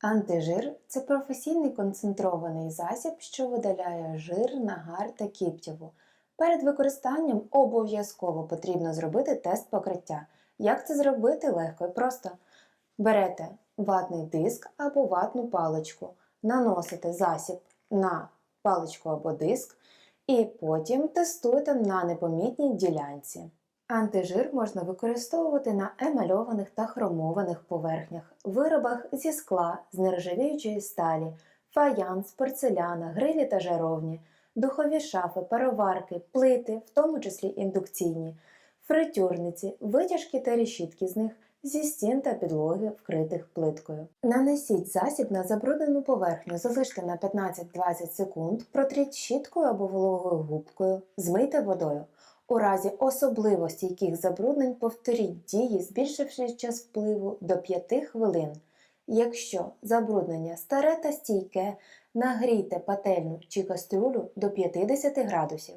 Антижир це професійний концентрований засіб, що видаляє жир, нагар та кіптєву. Перед використанням обов'язково потрібно зробити тест покриття. Як це зробити легко і просто? Берете ватний диск або ватну паличку, наносите засіб на паличку або диск, і потім тестуєте на непомітній ділянці. Антижир можна використовувати на емальованих та хромованих поверхнях, виробах зі скла, з нержавіючої сталі, фаянс, порцеляна, грилі та жаровні, духові шафи, пароварки, плити, в тому числі індукційні, фритюрниці, витяжки та решітки з них зі стін та підлоги, вкритих плиткою. Нанесіть засіб на забруднену поверхню, залиште на 15-20 секунд, протріть щіткою або вологою губкою, змийте водою. У разі особливо стійких забруднень повторіть дії, збільшивши час впливу до 5 хвилин. Якщо забруднення старе та стійке, нагрійте пательню чи кастрюлю до 50 градусів,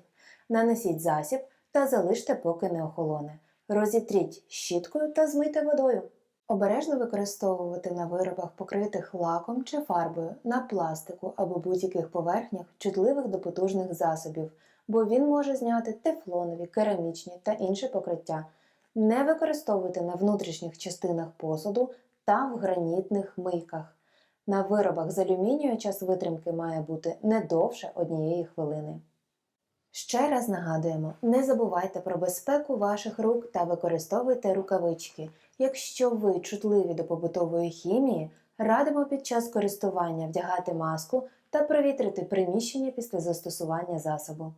нанесіть засіб та залиште, поки не охолоне. Розітріть щіткою та змийте водою. Обережно використовувати на виробах, покритих лаком чи фарбою, на пластику або будь-яких поверхнях, чутливих до потужних засобів, бо він може зняти тефлонові, керамічні та інші покриття. Не використовуйте на внутрішніх частинах посуду та в гранітних мийках. На виробах з алюмінію час витримки має бути не довше однієї хвилини. Ще раз нагадуємо: не забувайте про безпеку ваших рук та використовуйте рукавички. Якщо ви чутливі до побутової хімії, радимо під час користування вдягати маску та провітрити приміщення після застосування засобу.